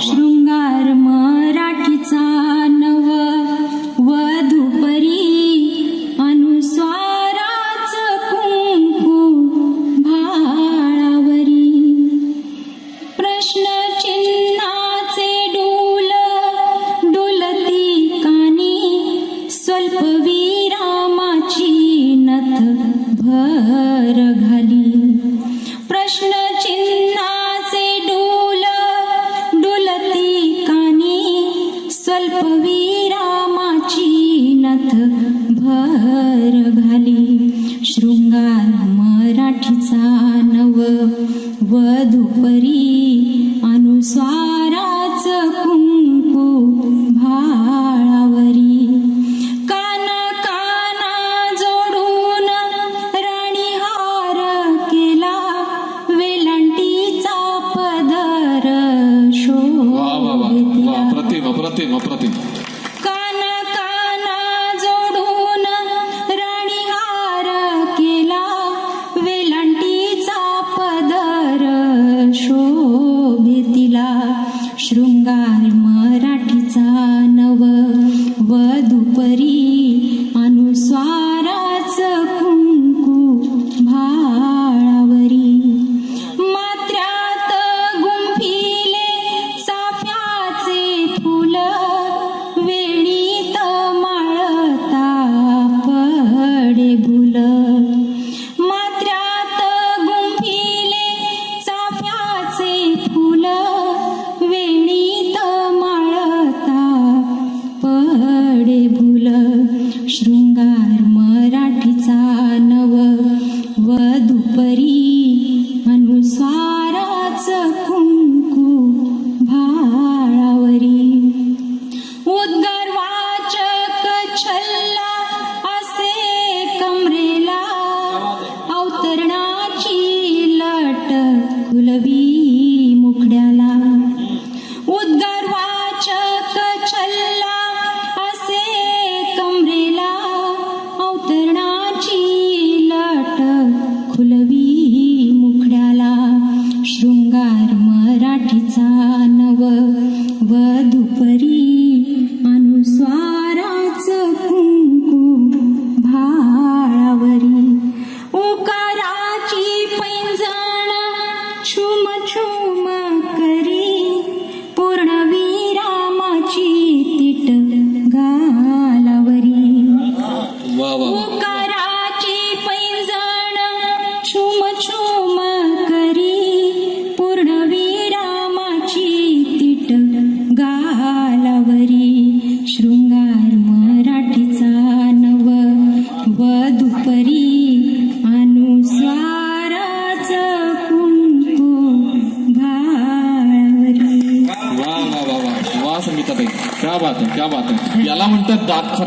शृंगार मराठीचा नव वधुपरी अनुस्वाराच कुंकू भाळावरी. प्रश्नचिन्हाचे डोल डोलती कानी स्वल्प विरामाची नथ भर घाली. प्रश्नचिन्हाचे स्वल्प विरामाची नथ भर घाली. शृंगार मराठीचा नव वधुपरी próxima. próxima. próxima. കരുണാ छुम छुम करी. पूर्णविरामाची तिट गालावरी. वा वा वा. उकाराची पैंजण छुम छुम करी. पूर्णविरामाची तिट गालावरी. शृंगार मराठीचा नव वधुपरी अनुस्वाराच क्या बात आहे क्या बात आहे याला म्हणतात दात खरं